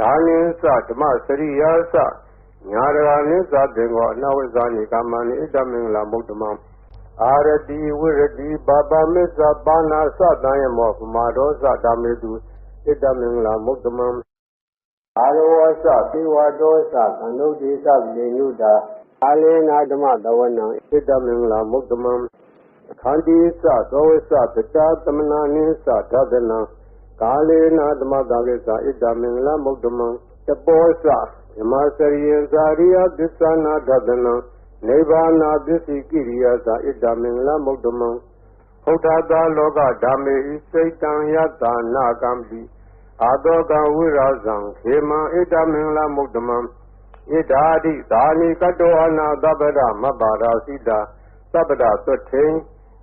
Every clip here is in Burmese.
ဒါနင်းစဓမ္မစရိယာစညာရဏိသသင်္ကောအနဝိဇာနိကာမနိဣဒမင်္ဂလာမုဒ္ဓမံအာရတိဝိရတိဘာပမစ္ဆပါဏာသတံယမောပမာဒောသဓမ္မေတုဣဒမင်္ဂလာမုဒ္ဓမံအာရဝသသေဝဒောသသန္တုဒေသလေနုတာအာလေနာဓမ္မတဝနံဣဒမင်္ဂလာမုဒ္ဓမံခန္တီသသောဝသတ္တာသမနာနိသဓဒနံ kale na dama dage sa ida min la mokdoma te bo sa ema sariye sariya disa na gadana neba na disi kiriya sa ida min la mokdoma hota da loga dame i seitan ya ta na gambi ado ga wira zang hema ida min la mokdoma ida di dani kato ana dabada mabara sida dabada sotheng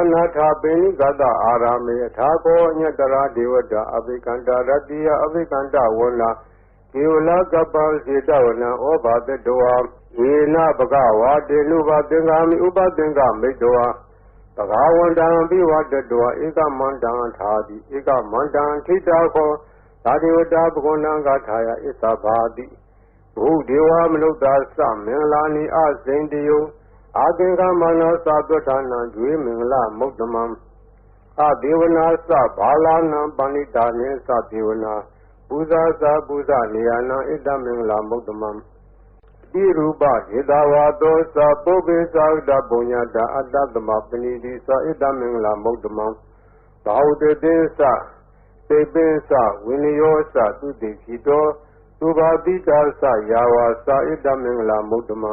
အနာထာပိဏိကတအာရမေအထာကောညတရာဒေဝတာအဘိကန္တာရတိယအဘိကန္တဝန္နာကေဝလကပ္ပစေတဝနံဩဘာတတောဝေနဘဂဝါတေနုဘသင်္ဃာမိဥပသင်္ဃမိတောဘဂဝန္တံပိဝတတောဧကမန္တံထာတိဧကမန္တံထိတာခောသာဒေဝတာဘဂဝန္တံကထာယဣသဘာတိဘုဒေဝမနုဿာသမင်္ဂလာနိအစိန်တယောအာသင်္ကမနောသာသဌာနံဒွေမင်္ဂလမုတ်တမံအာဒေဝနာသဘာလာနံပဏိတာနိသဒေဝနာပူဇာသာပူဇာနေယနာဣဒမင်္ဂလမုတ်တမံတိရူပဟေတဝါသောသပုပ္ပိသာဒပုညတာအတ္တသမပဏိတိသဣဒမင်္ဂလမုတ်တမံဘာဝတေသစေပင်းသဝိနယောသသုတိခိတောသုဘာတိတာသယာဝါသဣဒမင်္ဂလမုတ်တမံ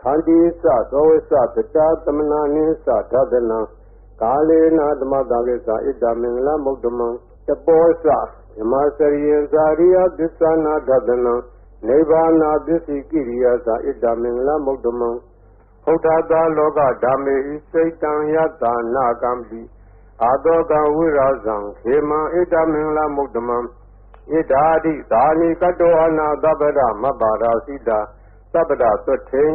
ခန္တီသသောဝိသပတာသမနာနိသဒသနံကာလေနာသမတာကိသဣဒမင်္ဂလမုဒ္ဓမံတပောသဓမ္မစရိယဇာရိယသစ္ဆနာဒသနံနိဗ္ဗာနာပစ္စည်းကိရိယာသဣဒမင်္ဂလမုဒ္ဓမံဟောတာသာလောကဓမ္မေဣစိတံယတာနာကံပိအာတောကံဝိရာဇံခေမံဣဒမင်္ဂလမုဒ္ဓမံဣဒာတိသာနိကတောအနာသဗ္ဗရမပ္ပါရာစိတာသဗ္ဗရသဋ္ထိန်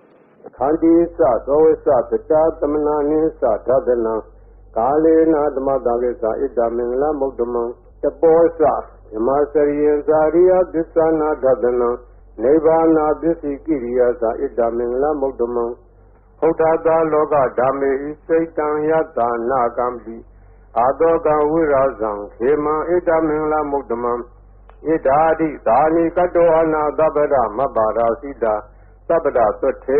အခန္တီသသောဝစ္စပတာသမနာနိသဒသလံကာလေနာသမတာကိသဣဒ္ဓမင်္ဂလမုဒ္ဓမံတပောသဓမ္မစရိယံဇာရိယသစ္စာနာဒသနံနိဗ္ဗာနာပစ္စည်းကိရိယာသဣဒ္ဓမင်္ဂလမုဒ္ဓမံဟောတာသာလောကဓမ္မေဣစိတံယတာနာကံတိအာတောကဝိရာဇံခေမံဣဒ္ဓမင်္ဂလမုဒ္ဓမံဣဒ္ဓာတိသာနိကတောအနာသဗ္ဗရမပ္ပါရာစိတာသဗ္ဗရသွဋ္ဌိ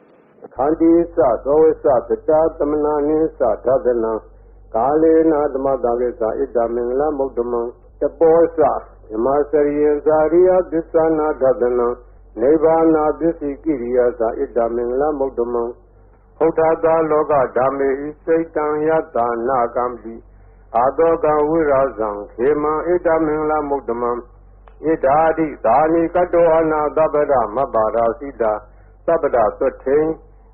အခန္တီသသောဝစ္စပတာသမနာနိသဒသနံကာလေနာသမတာကိသဣဒ္ဓမင်္ဂလမုဒ္ဓမံတပောသဓမ္မစရိယံဇာရိယသစ္ဆနာဒသနံနိဗ္ဗာနပစ္စည်းကိရိယာသာဣဒ္ဓမင်္ဂလမုဒ္ဓမံဘုဒ္ဓသာလောကဓမ္မေဣစိတံယတာနာကံပိအာတောကံဝိရာဇံခေမံဣဒ္ဓမင်္ဂလမုဒ္ဓမံဣဒ္ဓာတိသာနိကတောအနာသဗ္ဗရမပ္ပါရာစိတာသဗ္ဗရသဋ္ထိ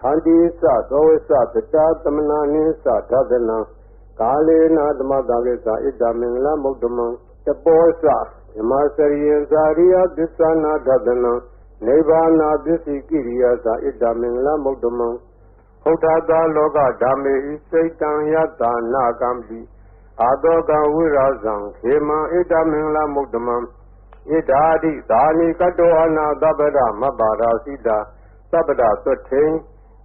ခန္တီသသောသသတ္တသမနာနိသသဒနာကာလေနာသမတာကိသအိတမင်္ဂလမုဒ္ဓမံတပောသဇမစရိယဇာရိယဒိသနာဒဒနာနိဗ္ဗာနာပစ္စည်းကိရိယသအိတမင်္ဂလမုဒ္ဓမံဟုတ်တာသောလောကဓမ္မေဤစိတ်တံယတနာကံပိအာတောကဝိရဇံခေမံအိတမင်္ဂလမုဒ္ဓမံဣဒာတိဒါနိကတောအနာသဗ္ဗဒမပါရာစီတာသဗ္ဗဒသထိန်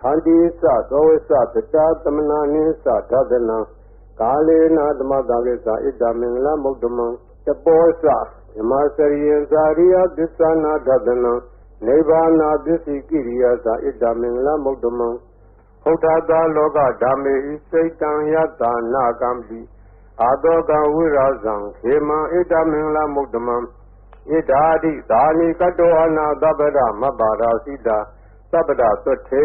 ခန္တီသသောဝသပတာသမနာနိသဒသနံကာလေနာသမတာကိသဣဒမင်္ဂလမုဒ္ဓမံတပောသဓမ္မစရိယဇာရိယသစ္ဆနာဒသနံနိဗ္ဗာနာပစ္စည်းကိရိယာသာဣဒမင်္ဂလမုဒ္ဓမံဟောတာသာလောကဓမ္မေဤစိတ်တံယတာနာကံပိအာတောကဝိရာဇံခေမံဣဒမင်္ဂလမုဒ္ဓမံဣဒာတိဒါနိကတောအနာသဗ္ဗရမပ္ပါရာစိတာသဗ္ဗရသွဋ္ဌိ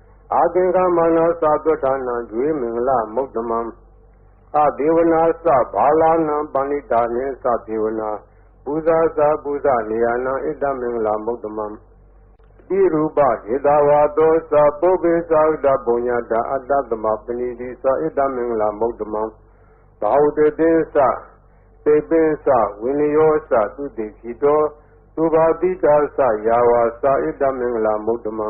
အာသင်္ကမနာသာသဒ္ဒနာကျွေးမင်္ဂလာမုတ်တမံအာဒေဝနာသဘာလာနံပဏိတာနိသဒေဝနာပူဇာသာပူဇာနေယနာဣဒမင်္ဂလာမုတ်တမံတိရူပဒေသဝါသောသပုပ္ပိသာဒပုညတာအတ္တသမပဏိတိသဣဒမင်္ဂလာမုတ်တမံဘာဝတေသသေပင်သဝိနယောသသုတိဖြစ်တော်သုဘာတိတာသယာဝါသဣဒမင်္ဂလာမုတ်တမံ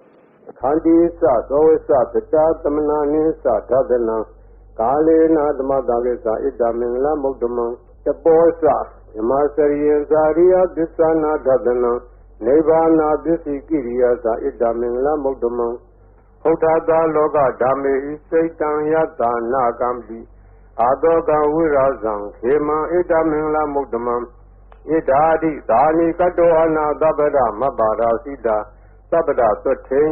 ခန္တီသသောဝိသပတာသမနာနိသဒသနံကာလေနာသမတာကိသဣဒမင်္ဂလမုဒ္ဓမံတပောသဓမ္မစရိယံဇာရိယသစ္ဆာနာဒသနံနိဗ္ဗာနာပစ္စည်းကိရိယာသာဣဒ္ဓမင်္ဂလမုဒ္ဓမံဟောတာသာလောကဓမ္မေဤစိတ်တံယတာနာကံပိအာတောကံဝိရာဇံခေမံဣဒ္ဓမင်္ဂလမုဒ္ဓမံဣဒ္ဓာတိသာနိကတောအနာသဗ္ဗရမပ္ပါရာစိတာသဗ္ဗရသွဋ္ထိန်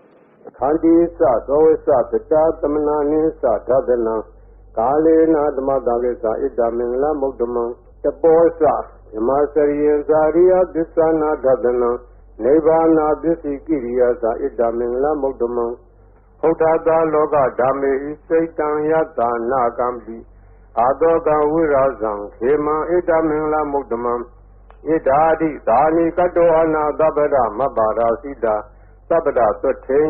ခန္တီသသောဝစ္စပတာသမနာနိသဒသလံကာလေနာသမတာကိသဣဒ္ဓမင်္ဂလမုဒ္ဓမံတပောသဓမ္မစရိယဇာရိယပစ္ဆနာဒသနံနိဗ္ဗာနာပစ္စည်းကိရိယာသဣဒ္ဓမင်္ဂလမုဒ္ဓမံဟောတာသာလောကဓမ္မေဣစိတံယတာနာကံပိအာတောကံဝိရာဇံခေမံဣဒ္ဓမင်္ဂလမုဒ္ဓမံဣဒ္ဓာတိသာနိကတောအနာသဗ္ဗရမပ္ပါရာစိတာသဗ္ဗရသဋ္ထိန်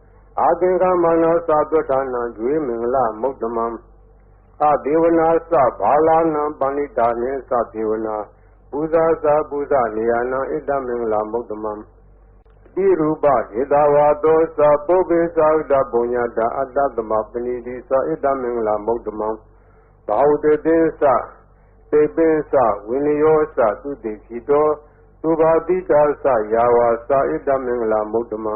အာသင်္ကမနောသာသွဋ္ဌာနံကျွေမင်္ဂလမုဒ္ဓမံအာဒေဝနာသဘာလာနံပဏိတာနေသဒေဝနာပူဇာသပူဇာနေယနာဣဒမင်္ဂလမုဒ္ဓမံတိရူပဒေတာဝါသောသပုပ္ပေသာဥဒ္ဒပုညတာအတ္တသမပဏိတိသဣဒမင်္ဂလမုဒ္ဓမံဘာဝတေသတေပိသဝိနယောသသုတိဖြစ်သောသူဘာတိတာသယာဝါသဣဒမင်္ဂလမုဒ္ဓမံ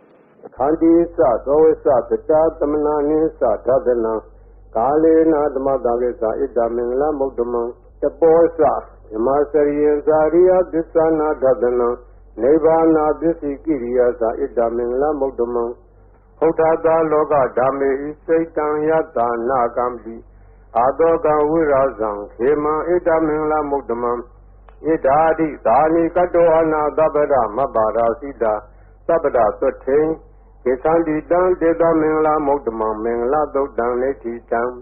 အခန္တီသသောဝစ္စသတ္တသမနာနိသဒသနံကာလေနာသမတဝိသဣဒမင်္ဂလမုဒ္ဓမံတပောသဓမ္မစရိယဇာရိယသစ္ဆနာဒသနံနိဗ္ဗာနာပစ္စည်းကိရိယာသာဣဒမင်္ဂလမုဒ္ဓမံဘုဒ္ဓသာလောကဓမ္မေဤစိတ်တံယတာနာကံတိအာတောကဝိရာဇံခေမံဣဒမင်္ဂလမုဒ္ဓမံဣဒာတိသာနိကတောအနာသဗ္ဗရမဘာရာစိတာသဗ္ဗရသဋ္ထိန် Descendu dans des hommes la mort de ma main, la dot dans les titans.